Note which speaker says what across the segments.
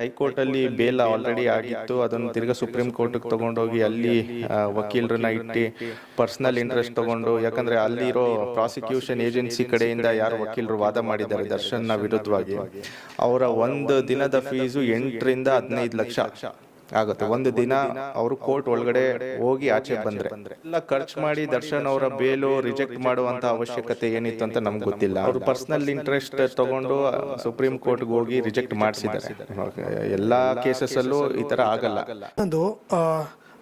Speaker 1: High court ಅಲ್ಲಿ bale already ಆಗಿತ್ತು. ಅದನ್ನು ತಿರ್ಗಾ ಸುಪ್ರೀಂ ಕೋರ್ಟ್ ತಗೊಂಡೋಗಿ ಅಲ್ಲಿ ವಕೀಲರನ್ನ ಇಟ್ಟು ಪರ್ಸನಲ್ ಇಂಟ್ರೆಸ್ಟ್ ತಗೊಂಡು ಯಾಕಂದ್ರೆ ಅಲ್ಲಿರೋ ಪ್ರಾಸಿಕ್ಯೂಷನ್ ಏಜೆನ್ಸಿ ಕಡೆಯಿಂದ ಯಾರು ವಕೀಲರು ವಾದ ಮಾಡಿದ್ದಾರೆ ದರ್ಶನ್ನ ವಿರುದ್ಧವಾಗಿ. ಅವರ ಒಂದು ದಿನದ ಫೀಸು ಎಂಟರಿಂದ ಹದಿನೈದು ಲಕ್ಷ. ಆಗುತ್ತೆ. ಒಂದು ದಿನ ಅವರು ಕೋರ್ಟ್ ಒಳಗಡೆ ಹೋಗಿ ಆಚೆ ಬಂದ್ರೆ. ಎಲ್ಲ ಖರ್ಚು ಮಾಡಿ ದರ್ಶನ್ ಅವರ ಬೇಲು ರಿಜೆಕ್ಟ್ ಮಾಡುವಂತ ಅವಶ್ಯಕತೆ ಏನಿತ್ತು ಅಂತ ನಮ್ಗೆ ಗೊತ್ತಿಲ್ಲ. ಅವರು ಪರ್ಸನಲ್ ಇಂಟ್ರೆಸ್ಟ್ ತಗೊಂಡು ಸುಪ್ರೀಂ ಕೋರ್ಟ್ಗೆ ಹೋಗಿ ರಿಜೆಕ್ಟ್ ಮಾಡಿಸಿದ್ದಾರೆ. ಎಲ್ಲಾ ಕೇಸಸ್ ಅಲ್ಲೂ ಈ ತರ ಆಗಲ್ಲ.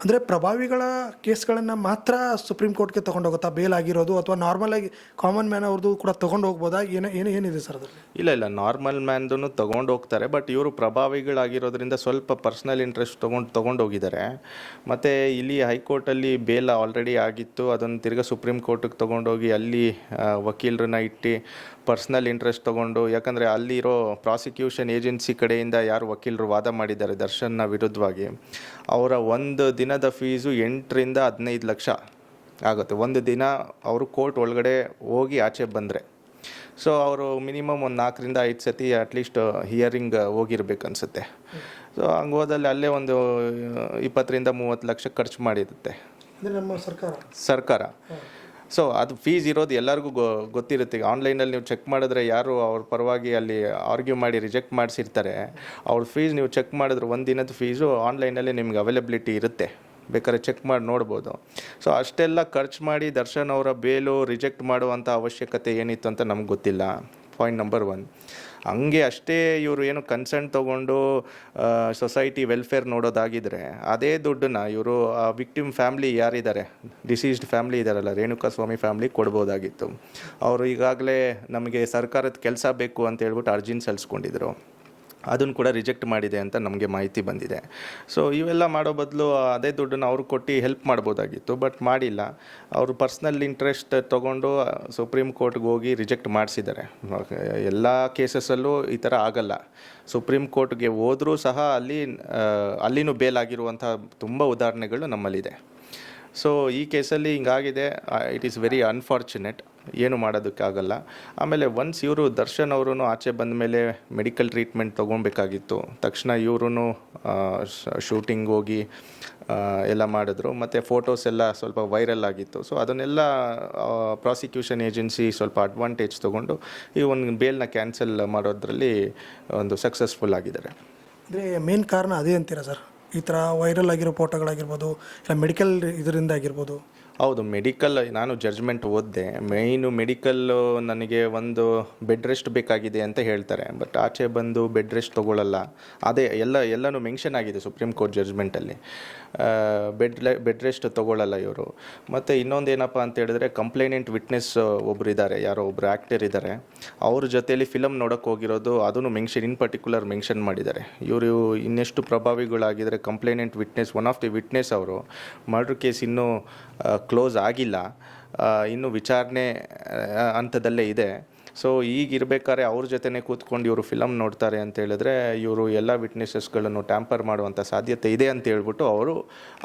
Speaker 2: ಅಂದ್ರೆ ಪ್ರಭಾವಿಗಳ ಕೇಸ್ಗಳನ್ನು ಮಾತ್ರ ಸುಪ್ರೀಂ ಕೋರ್ಟ್ಗೆ ತೊಗೊಂಡು ಹೋಗುತ್ತಾ ಬೇಲ್ ಆಗಿರೋದು ಅಥವಾ ನಾರ್ಮಲ್ ಆಗಿ ಕಾಮನ್ ಮ್ಯಾನ್ ಅವ್ರದ್ದು ಕೂಡ ತೊಗೊಂಡು ಹೋಗ್ಬೋದಾ ಏನು ಏನು, ಏನಿದೆ ಸರ್ ಅದರಲ್ಲಿ?
Speaker 1: ಇಲ್ಲ ಇಲ್ಲ. ನಾರ್ಮಲ್ ಮ್ಯಾನ್ದೂ ತೊಗೊಂಡು ಹೋಗ್ತಾರೆ ಬಟ್ ಇವರು ಪ್ರಭಾವಿಗಳಾಗಿರೋದ್ರಿಂದ ಸ್ವಲ್ಪ ಪರ್ಸ್ನಲ್ ಇಂಟ್ರೆಸ್ಟ್ ತೊಗೊಂಡು ತೊಗೊಂಡು ಹೋಗಿದ್ದಾರೆ ಮತ್ತು ಇಲ್ಲಿ ಹೈಕೋರ್ಟಲ್ಲಿ ಬೇಲ್ ಆಲ್ರೆಡಿ ಆಗಿತ್ತು. ಅದನ್ನು ತಿರ್ಗಾ ಸುಪ್ರೀಂ ಕೋರ್ಟಿಗೆ ತೊಗೊಂಡೋಗಿ ಅಲ್ಲಿ ವಕೀಲರನ್ನ ಇಟ್ಟು ಪರ್ಸ್ನಲ್ ಇಂಟ್ರೆಸ್ಟ್ ತೊಗೊಂಡು, ಯಾಕಂದರೆ ಅಲ್ಲಿರೋ ಪ್ರಾಸಿಕ್ಯೂಷನ್ ಏಜೆನ್ಸಿ ಕಡೆಯಿಂದ ಯಾರು ವಕೀಲರು ವಾದ ಮಾಡಿದ್ದಾರೆ ದರ್ಶನ್ನ ವಿರುದ್ಧವಾಗಿ. ಅವರ ಒಂದು ದಿನದ ಫೀಸು ಎಂಟರಿಂದ ಹದಿನೈದು ಲಕ್ಷ ಆಗುತ್ತೆ. ಒಂದು ದಿನ ಅವರು ಕೋರ್ಟ್ ಒಳಗಡೆ ಹೋಗಿ ಆಚೆ ಬಂದರೆ. ಸೊ ಅವರು ಮಿನಿಮಮ್ ಒಂದು ನಾಲ್ಕರಿಂದ ಐದು ಸತಿ ಅಟ್ಲೀಸ್ಟ್ ಹಿಯರಿಂಗ್ ಹೋಗಿರ್ಬೇಕು ಅನ್ಸುತ್ತೆ. ಸೊ ಹಂಗೆ ಹೋದಲ್ಲಿ ಅಲ್ಲೇ ಒಂದು ಇಪ್ಪತ್ತರಿಂದ ಮೂವತ್ತು ಲಕ್ಷ ಖರ್ಚು ಮಾಡಿರುತ್ತೆ.
Speaker 2: ನಮ್ಮ ಸರ್ಕಾರ?
Speaker 1: ಸರ್ಕಾರ. ಸೊ ಅದು ಫೀಸ್ ಇರೋದು ಎಲ್ಲರಿಗೂ ಗೊ ಗೊತ್ತಿರುತ್ತೆ. ಆನ್ಲೈನಲ್ಲಿ ನೀವು ಚೆಕ್ ಮಾಡಿದ್ರೆ ಯಾರು ಅವ್ರ ಪರವಾಗಿ ಅಲ್ಲಿ ಆರ್ಗ್ಯೂ ಮಾಡಿ ರಿಜೆಕ್ಟ್ ಮಾಡಿಸಿರ್ತಾರೆ. ಅವ್ರ ಫೀಸ್ ನೀವು ಚೆಕ್ ಮಾಡಿದ್ರೆ ಒಂದು ದಿನದ ಫೀಸು ಆನ್ಲೈನಲ್ಲಿ ನಿಮ್ಗೆ ಅವೈಲಬಿಲಿಟಿ ಇರುತ್ತೆ. ಬೇಕಾದ್ರೆ ಚೆಕ್ ಮಾಡಿ ನೋಡ್ಬೋದು. ಸೊ ಅಷ್ಟೆಲ್ಲ ಖರ್ಚು ಮಾಡಿ ದರ್ಶನ್ ಅವರ ಬೇಲು ರಿಜೆಕ್ಟ್ ಮಾಡುವಂಥ ಅವಶ್ಯಕತೆ ಏನಿತ್ತು ಅಂತ ನಮ್ಗೆ ಗೊತ್ತಿಲ್ಲ. ಪಾಯಿಂಟ್ ನಂಬರ್ ಒನ್ ಹಂಗೆ ಅಷ್ಟೇ ಇವರು ಏನು ಕನ್ಸರ್ನ್ ತೊಗೊಂಡು ಸೊಸೈಟಿ ವೆಲ್ಫೇರ್ ನೋಡೋದಾಗಿದ್ರೆ, ಅದೇ ದುಡ್ಡನ್ನ ಇವರು, ಆ ವಿಕ್ಟಿಮ್ ಫ್ಯಾಮ್ಲಿ ಯಾರಿದ್ದಾರೆ? ಡಿಸೀಸ್ಡ್ ಫ್ಯಾಮ್ಲಿ ಇದ್ದಾರಲ್ಲ ರೇಣುಕಾ ಸ್ವಾಮಿ ಫ್ಯಾಮ್ಲಿ ಕೊಡ್ಬೋದಾಗಿತ್ತು. ಅವರು ಈಗಾಗಲೇ ನಮಗೆ ಸರ್ಕಾರದ ಕೆಲಸ ಬೇಕು ಅಂತ ಹೇಳ್ಬಿಟ್ಟು ಅರ್ಜಿನ ಸಲ್ಲಿಸ್ಕೊಂಡಿದ್ರು. ಅದನ್ನು ಕೂಡ ರಿಜೆಕ್ಟ್ ಮಾಡಿದೆ ಅಂತ ನಮಗೆ ಮಾಹಿತಿ ಬಂದಿದೆ. ಸೊ ಇವೆಲ್ಲ ಮಾಡೋ ಬದಲು ಅದೇ ದುಡ್ಡನ್ನು ಅವ್ರು ಕೊಟ್ಟು ಹೆಲ್ಪ್ ಮಾಡ್ಬೋದಾಗಿತ್ತು, ಬಟ್ ಮಾಡಿಲ್ಲ. ಅವರು ಪರ್ಸ್ನಲ್ ಇಂಟ್ರೆಸ್ಟ್ ತೊಗೊಂಡು ಸುಪ್ರೀಂ ಕೋರ್ಟ್ಗೆ ಹೋಗಿ ರಿಜೆಕ್ಟ್ ಮಾಡಿಸಿದ್ದಾರೆ. ಎಲ್ಲ ಕೇಸಸಲ್ಲೂ ಈ ಥರ ಆಗಲ್ಲ. ಸುಪ್ರೀಂ ಕೋರ್ಟ್ಗೆ ಹೋದರೂ ಸಹ ಅಲ್ಲಿ ಅಲ್ಲಿನೂ ಬೇಲ್ ಆಗಿರುವಂಥ ತುಂಬ ಉದಾಹರಣೆಗಳು ನಮ್ಮಲ್ಲಿದೆ. ಸೊ ಈ ಕೇಸಲ್ಲಿ ಹಿಂಗಾಗಿದೆ ಇಟ್ ಈಸ್ ವೆರಿ ಅನ್ಫಾರ್ಚುನೇಟ್ ಏನು ಮಾಡೋದಕ್ಕಾಗಲ್ಲ. ಆಮೇಲೆ ಒನ್ಸ್ ಇವರು ದರ್ಶನ್ ಅವರು ಆಚೆ ಬಂದ ಮೇಲೆ ಮೆಡಿಕಲ್ ಟ್ರೀಟ್ಮೆಂಟ್ ತೊಗೊಬೇಕಾಗಿತ್ತು ತಕ್ಷಣ ಇವರು ಶೂಟಿಂಗ್ ಹೋಗಿ ಎಲ್ಲ ಮಾಡಿದ್ರು. ಮತ್ತು ಫೋಟೋಸ್ ಎಲ್ಲ ಸ್ವಲ್ಪ ವೈರಲ್ ಆಗಿತ್ತು. ಸೊ ಅದನ್ನೆಲ್ಲ ಪ್ರಾಸಿಕ್ಯೂಷನ್ ಏಜೆನ್ಸಿ ಸ್ವಲ್ಪ ಅಡ್ವಾಂಟೇಜ್ ತೊಗೊಂಡು ಈ ಒಂದು ಬೇಲ್ನ ಕ್ಯಾನ್ಸಲ್ ಮಾಡೋದ್ರಲ್ಲಿ ಒಂದು ಸಕ್ಸಸ್ಫುಲ್ ಆಗಿದ್ದಾರೆ.
Speaker 2: ಅಂದರೆ ಮೇನ್ ಕಾರಣ ಅದೇ ಅಂತೀರಾ ಸರ್ ಈ ಥರ ವೈರಲ್ ಆಗಿರೋ ಫೋಟೋಗಳಾಗಿರ್ಬೋದು ಇಲ್ಲ ಮೆಡಿಕಲ್ ಇದರಿಂದ ಆಗಿರ್ಬೋದು.
Speaker 1: ಹೌದು ಮೆಡಿಕಲ್ ನಾನು ಜಡ್ಜ್ಮೆಂಟ್ ಓದಿದೆ. ಮೇಯ್ನು ಮೆಡಿಕಲ್ಲು ನನಗೆ ಒಂದು ಬೆಡ್ ರೆಸ್ಟ್ ಬೇಕಾಗಿದೆ ಅಂತ ಹೇಳ್ತಾರೆ. ಬಟ್ ಆಚೆ ಬಂದು ಬೆಡ್ ರೆಸ್ಟ್ ತೊಗೊಳ್ಳಲ್ಲ ಅದೇ ಎಲ್ಲ, ಎಲ್ಲನೂ ಮೆನ್ಷನ್ ಆಗಿದೆ ಸುಪ್ರೀಂ ಕೋರ್ಟ್ ಜಡ್ಜ್ಮೆಂಟಲ್ಲಿ ಬೆಡ್ ಬೆಡ್ ರೆಸ್ಟ್ ತೊಗೊಳ್ಳಲ್ಲ ಇವರು. ಮತ್ತು ಇನ್ನೊಂದು ಏನಪ್ಪ ಅಂತ ಹೇಳಿದ್ರೆ ಕಂಪ್ಲೇನೆಂಟ್ ವಿಟ್ನೆಸ್ ಒಬ್ಬರು ಇದ್ದಾರೆ ಯಾರೋ ಒಬ್ಬರು ಆ್ಯಕ್ಟರ್ ಇದ್ದಾರೆ. ಅವ್ರ ಜೊತೆಯಲ್ಲಿ ಫಿಲಮ್ ನೋಡೋಕ್ಕೆ ಹೋಗಿರೋದು, ಅದನ್ನು ಮೆನ್ಷನ್ ಇನ್ ಪರ್ಟಿಕ್ಯುಲರ್ ಮೆನ್ಷನ್ ಮಾಡಿದ್ದಾರೆ. ಇವರು ಇನ್ನೆಷ್ಟು ಪ್ರಭಾವಿಗಳಾಗಿದ್ದಾರೆ complainant witness one of the witness ಅವರು ಮರ್ಡರ್ ಕೇಸ್ ಇನ್ನೂ ಕ್ಲೋಸ್ ಆಗಿಲ್ಲ. ಇನ್ನು ವಿಚಾರಣೆ ಹಂತದಲ್ಲೇ ಇದೆ. ಸೊ ಈಗ ಇರಬೇಕಾದ್ರೆ ಅವ್ರ ಜೊತೆನೇ ಕೂತ್ಕೊಂಡು ಇವರು ಫಿಲಮ್ ನೋಡ್ತಾರೆ ಅಂತ ಹೇಳಿದ್ರೆ ಇವರು ಎಲ್ಲ ವಿಟ್ನೆಸಸ್ಗಳನ್ನು ಟ್ಯಾಂಪರ್ ಮಾಡುವಂಥ ಸಾಧ್ಯತೆ ಇದೆ ಅಂತ ಹೇಳ್ಬಿಟ್ಟು ಅವರು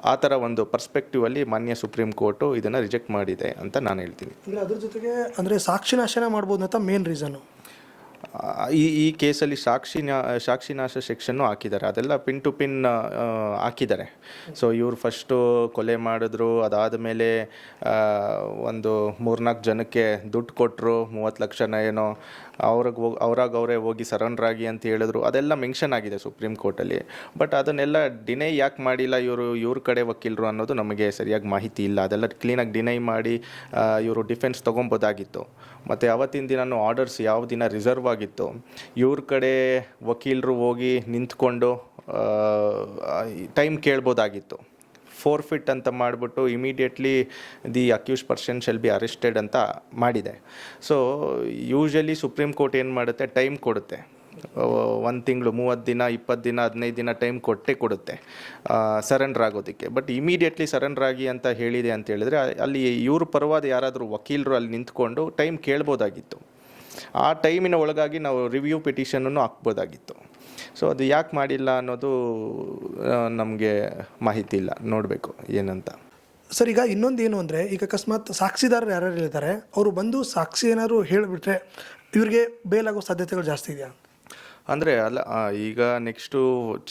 Speaker 1: ಆ ಥರ ಒಂದು ಪರ್ಸ್ಪೆಕ್ಟಿವಲ್ಲಿ ಮಾನ್ಯ ಸುಪ್ರೀಂ ಕೋರ್ಟು ಇದನ್ನು ರಿಜೆಕ್ಟ್ ಮಾಡಿದೆ ಅಂತ ನಾನು ಹೇಳ್ತೀನಿ.
Speaker 2: ಅಂದ್ರೆ ಜೊತೆಗೆ ಅಂದರೆ ಸಾಕ್ಷಿ ನಾಶನ ಮಾಡ್ಬೋದು ಅಂತ ಮೇನ್ ರೀಸನ್ನು
Speaker 1: ಆ, ಈ ಈ ಕೇಸಲ್ಲಿ ಸಾಕ್ಷಿ ಸಾಕ್ಷಿನಾಶ ಸೆಕ್ಷನ್ನು ಹಾಕಿದ್ದಾರೆ. ಅದೆಲ್ಲ ಪಿನ್ ಟು ಪಿನ್ ಹಾಕಿದ್ದಾರೆ. ಸೊ ಇವ್ರು ಫಸ್ಟು ಕೊಲೆ ಮಾಡಿದ್ರು. ಅದಾದ ಮೇಲೆ ಒಂದು ಮೂರ್ನಾಲ್ಕು ಜನಕ್ಕೆ ದುಡ್ಡು ಕೊಟ್ಟರು ಮೂವತ್ತು ಲಕ್ಷನ ಏನೋ. ಅವ್ರಿಗೆ ಹೋಗಿ, ಅವ್ರಾಗ ಅವರೇ ಹೋಗಿ ಸರೆಂಡರ್ ಆಗಿ ಅಂತ ಹೇಳಿದ್ರು. ಅದೆಲ್ಲ ಮೆನ್ಷನ್ ಆಗಿದೆ ಸುಪ್ರೀಂ ಕೋರ್ಟಲ್ಲಿ ಬಟ್ ಅದನ್ನೆಲ್ಲ ಡಿನೈ ಯಾಕೆ ಮಾಡಿಲ್ಲ ಇವರು, ಇವ್ರ ಕಡೆ ವಕೀಲರು ಅನ್ನೋದು ನಮಗೆ ಸರಿಯಾಗಿ ಮಾಹಿತಿ ಇಲ್ಲ. ಅದೆಲ್ಲ ಕ್ಲೀನಾಗಿ ಡಿನೈ ಮಾಡಿ ಇವರು ಡಿಫೆನ್ಸ್ ತೊಗೊಬೋದಾಗಿತ್ತು. ಮತ್ತು ಅವತ್ತಿನ ದಿನ ಆರ್ಡರ್ಸ್ ಯಾವ ದಿನ ರಿಸರ್ವ್ ಆಗಿತ್ತು? ಇವ್ರ ಕಡೆ ವಕೀಲರು ಹೋಗಿ ನಿಂತ್ಕೊಂಡು ಟೈಮ್ ಕೇಳ್ಬೋದಾಗಿತ್ತು. ಫೋರ್ ಫಿಟ್ ಅಂತ ಮಾಡಿಬಿಟ್ಟು immediately the accused person shall be arrested ಅಂತ ಮಾಡಿದೆ. ಸೊ ಯೂಶಲಿ ಸುಪ್ರೀಂ ಕೋರ್ಟ್ ಏನು ಮಾಡುತ್ತೆ? ಟೈಮ್ ಕೊಡುತ್ತೆ. ಒಂದು ತಿಂಗಳು, ಮೂವತ್ತು ದಿನ, ಇಪ್ಪತ್ತು ದಿನ, ಹದಿನೈದು ದಿನ ಟೈಮ್ ಕೊಟ್ಟೇ ಕೊಡುತ್ತೆ. ಸರೆಂಡರ್ ಆಗೋದಕ್ಕೆ. ಬಟ್ ಇಮಿಡಿಯೇಟ್ಲಿ ಸರೆಂಡರ್ ಆಗಿ ಅಂತ ಹೇಳಿದೆ ಅಂತ ಹೇಳಿದ್ರೆ, ಅಲ್ಲಿ ಇವ್ರ ಪರವಾದ ಯಾರಾದರೂ ವಕೀಲರು ಅಲ್ಲಿ ನಿಂತ್ಕೊಂಡು ಟೈಮ್ ಕೇಳ್ಬೋದಾಗಿತ್ತು. ಆ ಟೈಮಿನ ಒಳಗಾಗಿ ನಾವು ರಿವ್ಯೂ ಪಿಟಿಷನನ್ನು ಹಾಕ್ಬೋದಾಗಿತ್ತು. ಸೊ ಅದು ಯಾಕೆ ಮಾಡಿಲ್ಲ ಅನ್ನೋದು ನಮಗೆ ಮಾಹಿತಿ ಇಲ್ಲ. ನೋಡಬೇಕು ಏನಂತ.
Speaker 2: ಸರ್, ಈಗ ಇನ್ನೊಂದು ಏನು ಅಂದರೆ, ಈಗ ಅಕಸ್ಮಾತ್ ಸಾಕ್ಷಿದಾರರು ಯಾರ್ಯಾರು ಇರ್ತಾರೆ ಅವರು ಬಂದು ಸಾಕ್ಷಿ ಏನಾದ್ರು ಹೇಳಿಬಿಟ್ರೆ, ಇವರಿಗೆ ಬೇಲಾಗೋ ಸಾಧ್ಯತೆಗಳು ಜಾಸ್ತಿ ಇದೆಯಾ?
Speaker 1: ಅಂದರೆ ಅಲ್ಲ ಈಗ ನೆಕ್ಸ್ಟು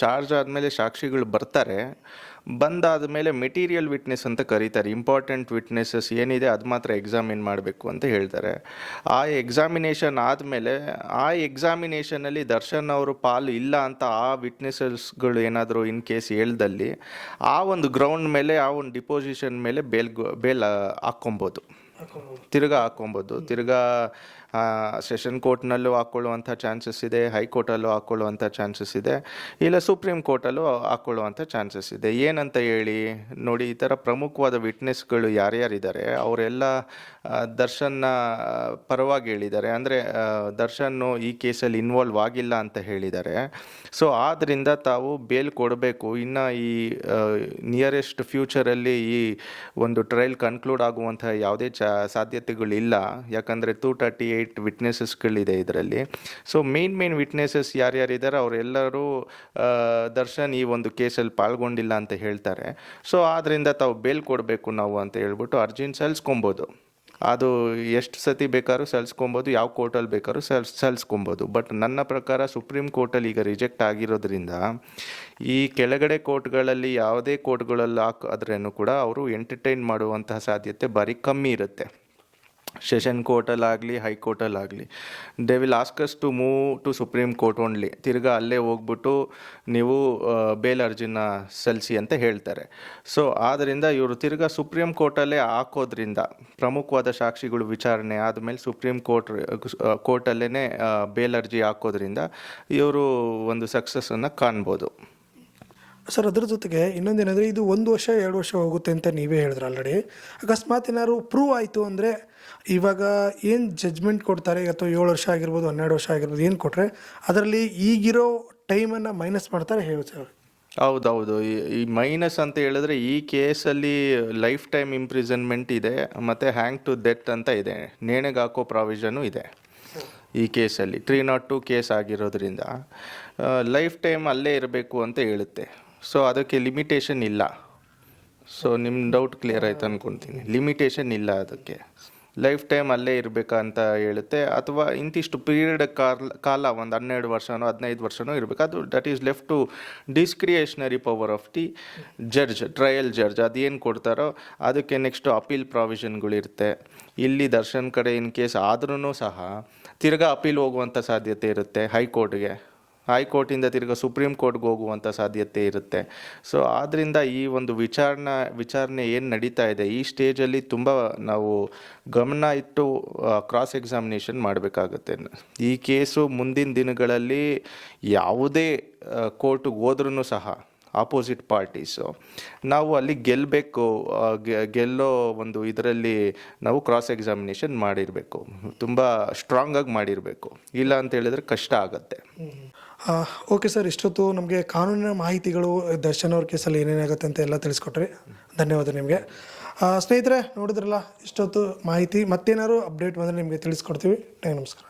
Speaker 1: ಚಾರ್ಜ್ ಆದಮೇಲೆ ಸಾಕ್ಷಿಗಳು ಬರ್ತಾರೆ ಬಂದಾದ ಮೇಲೆ ಮೆಟೀರಿಯಲ್ ವಿಟ್ನೆಸ್ ಅಂತ ಕರೀತಾರೆ ಇಂಪಾರ್ಟೆಂಟ್ ವಿಟ್ನೆಸಸ್ ಏನಿದೆ ಅದು ಮಾತ್ರ ಎಕ್ಸಾಮಿನ್ ಮಾಡಬೇಕು ಅಂತ ಹೇಳ್ತಾರೆ. ಆ ಎಕ್ಸಾಮಿನೇಷನ್ ಆದಮೇಲೆ ಆ ಎಕ್ಸಾಮಿನೇಷನಲ್ಲಿ ದರ್ಶನ್ ಅವರು ಪಾಲು ಇಲ್ಲ ಅಂತ ಆ ವಿಟ್ನೆಸಸ್ಗಳು ಏನಾದರೂ ಇನ್ ಕೇಸ್ ಹೇಳ್ದಲ್ಲಿ ಆ ಒಂದು ಗ್ರೌಂಡ್ ಮೇಲೆ ಆ ಒಂದು ಡಿಪೋಸಿಷನ್ ಮೇಲೆ ಬೇಲ್ ಬೇಲ್ ಹಾಕ್ಕೊಬೋದು. ತಿರ್ಗಾ ಹಾಕ್ಕೊಬೋದು. ತಿರ್ಗಾ ಸೆಷನ್ ಕೋರ್ಟ್ನಲ್ಲೂ ಹಾಕ್ಕೊಳ್ಳುವಂಥ ಚಾನ್ಸಸ್ ಇದೆ, ಹೈಕೋರ್ಟಲ್ಲೂ ಹಾಕ್ಕೊಳ್ಳುವಂಥ ಚಾನ್ಸಸ್ ಇದೆ, ಇಲ್ಲ ಸುಪ್ರೀಂ ಕೋರ್ಟಲ್ಲೂ ಹಾಕ್ಕೊಳ್ಳುವಂಥ ಚಾನ್ಸಸ್ ಇದೆ. ಏನಂತ ಹೇಳಿ, ನೋಡಿ, ಈ ಥರ ಪ್ರಮುಖವಾದ ವಿಟ್ನೆಸ್ಗಳು ಯಾರ್ಯಾರಿದ್ದಾರೆ, ಅವರೆಲ್ಲ ದರ್ಶನ್ನ ಪರವಾಗಿ ಹೇಳಿದ್ದಾರೆ. ಅಂದರೆ ದರ್ಶನ್ನು ಈ ಕೇಸಲ್ಲಿ ಇನ್ವಾಲ್ವ್ ಆಗಿಲ್ಲ ಅಂತ ಹೇಳಿದ್ದಾರೆ. ಸೊ ಆದ್ದರಿಂದ ತಾವು ಬೇಲ್ ಕೊಡಬೇಕು. ಇನ್ನು ಈ ನಿಯರೆಸ್ಟ್ ಫ್ಯೂಚರಲ್ಲಿ ಈ ಒಂದು ಟ್ರಯಲ್ ಕನ್ಕ್ಲೂಡ್ ಆಗುವಂಥ ಯಾವುದೇ ಚ, ಸಾಧ್ಯತೆಗಳಿಲ್ಲ. ಯಾಕಂದರೆ ಟೂ ತರ್ಟಿ ಏಯ್ಟ್ ವಿಟ್ನೆಸಸ್ಗಳಿದೆ ಇದರಲ್ಲಿ. ಸೊ ಮೇನ್ ಮೇನ್ ವಿಟ್ನೆಸಸ್ ಯಾರ್ಯಾರಿದ್ದಾರೆ ಅವರೆಲ್ಲರೂ ದರ್ಶನ್ ಈ ಒಂದು ಕೇಸಲ್ಲಿ ಪಾಲ್ಗೊಂಡಿಲ್ಲ ಅಂತ ಹೇಳ್ತಾರೆ. ಸೊ ಆದ್ದರಿಂದ ತಾವು ಬೇಲ್ ಕೊಡಬೇಕು ನಾವು ಅಂತ ಹೇಳ್ಬಿಟ್ಟು ಅರ್ಜಿನ ಸಲ್ಲಿಸ್ಕೊಬೋದು ಅದು ಎಷ್ಟು ಸತಿ ಬೇಕಾದ್ರೂ ಸಲ್ಲಿಸ್ಕೊಬೋದು ಯಾವ ಕೋರ್ಟಲ್ಲಿ ಬೇಕಾದ್ರೂ ಸಲ್ಸ್ ಸಲ್ಲಿಸ್ಕೊಬೋದು ಬಟ್ ನನ್ನ ಪ್ರಕಾರ ಸುಪ್ರೀಂ ಕೋರ್ಟಲ್ಲಿ ಈಗ ರಿಜೆಕ್ಟ್ ಆಗಿರೋದ್ರಿಂದ ಈ ಕೆಳಗಡೆ ಕೋರ್ಟ್ಗಳಲ್ಲಿ ಯಾವುದೇ ಕೋರ್ಟ್ಗಳಲ್ಲಿ ಹಾಕಾದ್ರೂ ಕೂಡ ಅವರು ಎಂಟರ್ಟೈನ್ ಮಾಡುವಂತಹ ಸಾಧ್ಯತೆ ಭಾರಿ ಕಮ್ಮಿ ಇರುತ್ತೆ. ಸೆಷನ್ ಕೋರ್ಟಲ್ಲಾಗಲಿ ಹೈಕೋರ್ಟಲ್ಲಾಗಲಿ they will ask us to move to supreme court only ತಿರ್ಗಾ ಅಲ್ಲೇ ಹೋಗ್ಬಿಟ್ಟು ನೀವು ಬೇಲ್ ಅರ್ಜಿನ ಸಲ್ಲಿಸಿ ಅಂತ ಹೇಳ್ತಾರೆ. ಸೊ ಆದ್ದರಿಂದ ಇವರು ತಿರ್ಗಾ ಸುಪ್ರೀಂ ಕೋರ್ಟಲ್ಲೇ ಹಾಕೋದ್ರಿಂದ ಪ್ರಮುಖವಾದ ಸಾಕ್ಷಿಗಳು ವಿಚಾರಣೆ ಆದಮೇಲೆ ಸುಪ್ರೀಂ ಕೋರ್ಟ್ ಕೋರ್ಟಲ್ಲೇ ಬೇಲ್ ಅರ್ಜಿ ಹಾಕೋದ್ರಿಂದ ಇವರು ಒಂದು ಸಕ್ಸಸ್ಸನ್ನು ಕಾಣ್ಬೋದು.
Speaker 2: ಸರ್, ಅದ್ರ ಜೊತೆಗೆ ಇನ್ನೊಂದೇನೆಂದರೆ ಇದು ಒಂದು ವರ್ಷ, ಎರಡು ವರ್ಷ ಹೋಗುತ್ತೆ ಅಂತ ನೀವೇ ಹೇಳಿದ್ರೆ ಆಲ್ರೆಡಿ ಅಕಸ್ಮಾತ್ ಏನಾದ್ರು ಪ್ರೂವ್ ಆಯಿತು ಅಂದರೆ ಇವಾಗ ಏನು ಜಜ್ಮೆಂಟ್ ಕೊಡ್ತಾರೆ? ಅಥವಾ ಏಳು ವರ್ಷ ಆಗಿರ್ಬೋದು, ಹನ್ನೆರಡು ವರ್ಷ ಆಗಿರ್ಬೋದು, ಏನು ಕೊಟ್ಟರೆ ಅದರಲ್ಲಿ ಈಗಿರೋ ಟೈಮನ್ನು ಮೈನಸ್ ಮಾಡ್ತಾರೆ ಹೇಳಿ ಸರ್
Speaker 1: ಹೌದೌದು. ಈ- ಮೈನಸ್ ಅಂತ ಹೇಳಿದ್ರೆ ಈ ಕೇಸಲ್ಲಿ ಲೈಫ್ ಟೈಮ್ ಇಂಪ್ರಿಸನ್ಮೆಂಟ್ ಇದೆ, ಮತ್ತು ಹ್ಯಾಂಗ್ ಟು ಡೆತ್ ಅಂತ ಇದೆ. ನೇಣಿಗೆ ಹಾಕೋ ಪ್ರಾವಿಷನು ಇದೆ ಈ ಕೇಸಲ್ಲಿ ತ್ರೀ ನಾಟ್ ಟು ಕೇಸ್ ಆಗಿರೋದ್ರಿಂದ ಲೈಫ್ ಟೈಮ್ ಅಲ್ಲೇ ಇರಬೇಕು ಅಂತ ಹೇಳುತ್ತೆ. ಸೊ ಅದಕ್ಕೆ ಲಿಮಿಟೇಷನ್ ಇಲ್ಲ. ಸೊ ನಿಮ್ಮ ಡೌಟ್ ಕ್ಲಿಯರ್ ಆಯ್ತು ಅಂದ್ಕೊತೀನಿ ಲಿಮಿಟೇಷನ್ ಇಲ್ಲ ಅದಕ್ಕೆ. ಲೈಫ್ ಟೈಮ್ ಅಲ್ಲೇ ಇರಬೇಕಂತ ಹೇಳುತ್ತೆ, ಅಥವಾ ಇಂತಿಷ್ಟು ಪೀರಿಯಡ್ ಕಾಲ ಕಾಲ, ಒಂದು ಹನ್ನೆರಡು ವರ್ಷನೋ, ಹದಿನೈದು ವರ್ಷನೋ ಇರಬೇಕು. ಅದು that is left to discretionary power of the judge trial judge ಅದೇನು ಕೊಡ್ತಾರೋ ಅದಕ್ಕೆ ನೆಕ್ಸ್ಟು ಅಪೀಲ್ ಪ್ರಾವಿಷನ್ಗಳಿರುತ್ತೆ ಇಲ್ಲಿ ದರ್ಶನ್ ಕಡೆ ಇನ್ ಕೇಸ್ ಆದ್ರೂ ಸಹ ತಿರ್ಗಾ ಅಪೀಲ್ ಹೋಗುವಂಥ ಸಾಧ್ಯತೆ ಇರುತ್ತೆ ಹೈಕೋರ್ಟ್ಗೆ. ಹೈಕೋರ್ಟಿಂದ ತಿರ್ಗಿ ಸುಪ್ರೀಂ ಕೋರ್ಟ್ಗೆ ಹೋಗುವಂಥ ಸಾಧ್ಯತೆ ಇರುತ್ತೆ. ಸೊ ಆದ್ದರಿಂದ ಈ ಒಂದು ವಿಚಾರಣಾ ವಿಚಾರಣೆ ಏನು ನಡೀತಾ ಇದೆ, ಈ ಸ್ಟೇಜಲ್ಲಿ ತುಂಬ ನಾವು ಗಮನ ಇಟ್ಟು ಕ್ರಾಸ್ ಎಕ್ಸಾಮಿನೇಷನ್ ಮಾಡಬೇಕಾಗುತ್ತೆ. ಈ ಕೇಸು ಮುಂದಿನ ದಿನಗಳಲ್ಲಿ ಯಾವುದೇ ಕೋರ್ಟಿಗೆ ಹೋದ್ರೂ ಸಹ ಆಪೋಸಿಟ್ ಪಾರ್ಟೀಸು ನಾವು ಅಲ್ಲಿ ಗೆಲ್ಲಬೇಕು ಗೆಲ್ಲೋ ಒಂದು ಇದರಲ್ಲಿ ನಾವು ಕ್ರಾಸ್ ಎಕ್ಸಾಮಿನೇಷನ್ ಮಾಡಿರಬೇಕು. ತುಂಬ ಸ್ಟ್ರಾಂಗಾಗಿ ಮಾಡಿರಬೇಕು. ಇಲ್ಲ ಅಂತ ಹೇಳಿದ್ರೆ ಕಷ್ಟ ಆಗುತ್ತೆ.
Speaker 2: ಓಕೆ ಸರ್ ಇಷ್ಟೊತ್ತು ನಮಗೆ ಕಾನೂನಿನ ಮಾಹಿತಿಗಳು, ದರ್ಶನ್ ಅವ್ರ ಕೇಸಲ್ಲಿ ಏನೇನಾಗುತ್ತೆ ಅಂತ ಎಲ್ಲ ತಿಳಿಸ್ಕೊಟ್ರಿ. ಧನ್ಯವಾದ ನಿಮಗೆ. ಸ್ನೇಹಿತರೆ, ನೋಡಿದ್ರಲ್ಲ, ಇಷ್ಟೊತ್ತು ಮಾಹಿತಿ, ಮತ್ತೇನಾದ್ರು ಅಪ್ಡೇಟ್ ಬಂದರೆ ನಿಮಗೆ ತಿಳಿಸ್ಕೊಡ್ತೀವಿ. ನಮಸ್ಕಾರ.